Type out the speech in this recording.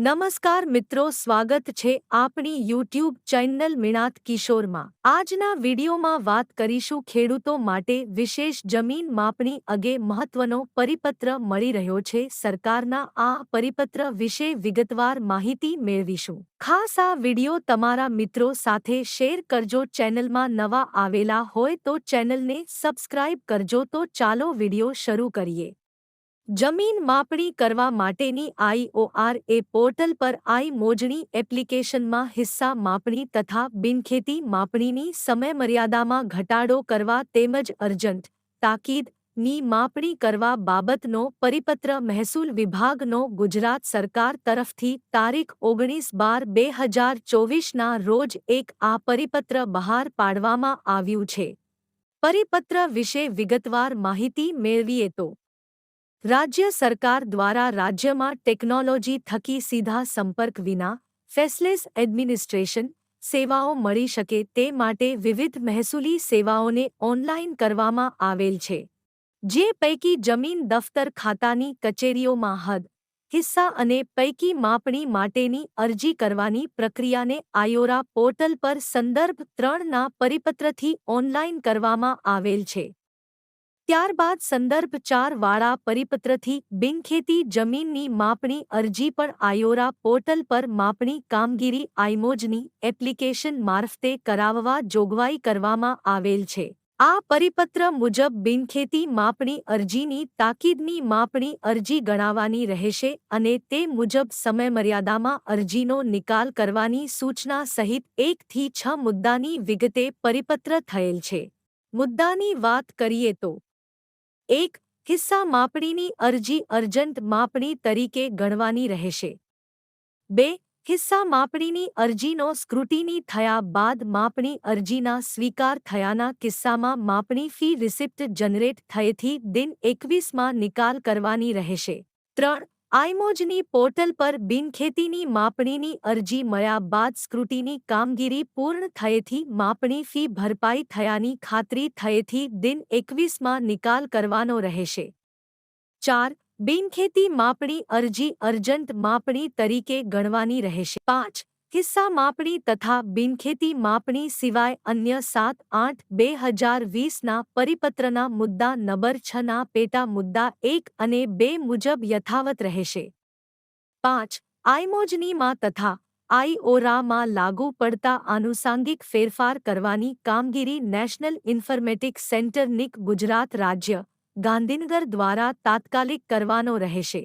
નમસ્કાર મિત્રો, સ્વાગત છે આપણી યુટ્યુબ ચેનલ મિણાત કિશોરમાં. આજના વિડીયોમાં વાત કરીશું ખેડૂતો માટે વિશેષ જમીન માપણી અગે મહત્વનો પરિપત્ર મળી રહ્યો છે. સરકારના આ પરિપત્ર વિશે વિગતવાર માહિતી મેળવીશું. ખાસ આ વીડિયો તમારા મિત્રો સાથે શેર કરજો. ચેનલમાં નવા આવેલા હોય તો ચેનલને સબસ્ક્રાઇબ કરજો. તો ચાલો વીડિયો શરૂ કરીએ. જમીન માપણી કરવા માટેની આઈઓઆર એ પોર્ટલ પર આઈ મોજણી એપ્લિકેશનમાં હિસ્સા માપણી તથા બિનખેતી માપણીની સમયમર્યાદામાં ઘટાડો કરવા તેમજ અર્જન્ટ, તાકીદ, ની માપણી કરવા બાબતનો પરિપત્ર મહેસૂલ વિભાગનો ગુજરાત સરકાર તરફથી તારીખ ઓગણીસ બાર બે હજાર ચોવીસના રોજ એક આ પરિપત્ર બહાર પાડવામાં આવ્યું છે. પરિપત્ર વિશે વિગતવાર માહિતી મેળવીએ તો રાજ્ય સરકાર દ્વારા રાજ્યમાં ટેકનોલોજી થકી સીધા સંપર્ક વિના ફેસલેસ એડમિનિસ્ટ્રેશન સેવાઓ મળી શકે તે માટે વિવિધ મહેસૂલી સેવાઓને ઓનલાઇન કરવામાં આવેલ છે, જે પૈકી જમીન દફતર ખાતાની કચેરીઓમાં હદ, હિસ્સા અને પૈકી માપણી માટેની અરજી કરવાની પ્રક્રિયાને આયોરા પોર્ટલ પર સંદર્ભ ત્રણના પરિપત્રથી ઓનલાઇન કરવામાં આવેલ છે. ત્યારબાદ સંદર્ભ ચાર વાળા પરિપત્રથી બિનખેતી જમીનની માપણી અરજી પણ આયોરા પોર્ટલ પર માપણી કામગીરી આઈમોજની એપ્લિકેશન મારફતે કરાવવા જોગવાઈ કરવામાં આવેલ છે. આ પરિપત્ર મુજબ બિનખેતી માપણી અરજીની તાકીદની માપણી અરજી ગણાવાની રહેશે અને તે મુજબ સમયમર્યાદામાં અરજીનો નિકાલ કરવાની સૂચના સહિત એકથી છ મુદ્દાની વિગતે પરિપત્ર થયેલ છે. મુદ્દાની વાત કરીએ તો એક હિસ્સા માપણીની અરજી અર્જન્ટ માપણી તરીકે ગણવાની રહેશે. બે હિસ્સા માપણીની અરજીનો સ્ક્રુટીની થયા બાદ માપણી અરજીના સ્વીકાર થયાના કિસ્સામાં માપણી ફી રિસિપ્ટ જનરેટ થયેથી દિન એકવીસમાં નિકાલ કરવાની રહેશે. ત્રણ આઈમોજની પોર્ટલ પર બિનખેતીની માપણીની અરજી મળ્યા બાદ સ્ક્રુટીની કામગીરી પૂર્ણ થયેથી માપણી ફી ભરપાઈ થયાની ખાતરી થયેથી દિન એકવીસમાં નિકાલ કરવાનો રહેશે. ચાર, બિનખેતી માપણી અરજી અર્જન્ટ માપણી તરીકે ગણવાની રહેશે. પાંચ હિસ્સા માપણી તથા બિનખેતી માપણી સિવાય અન્ય સાત આઠ બે હજાર વીસના પરિપત્રના મુદ્દા નંબર છના પેટા મુદ્દા એક અને બે મુજબ યથાવત રહેશે. પાંચ આઈમોજનીમાં તથા આઈઓરામાં લાગુ પડતા આનુષાંગિક ફેરફાર કરવાની કામગીરી national informatic centre NIC Gujarat રાજ્ય ગાંધીનગર દ્વારા તાત્કાલિક કરવાનો રહેશે.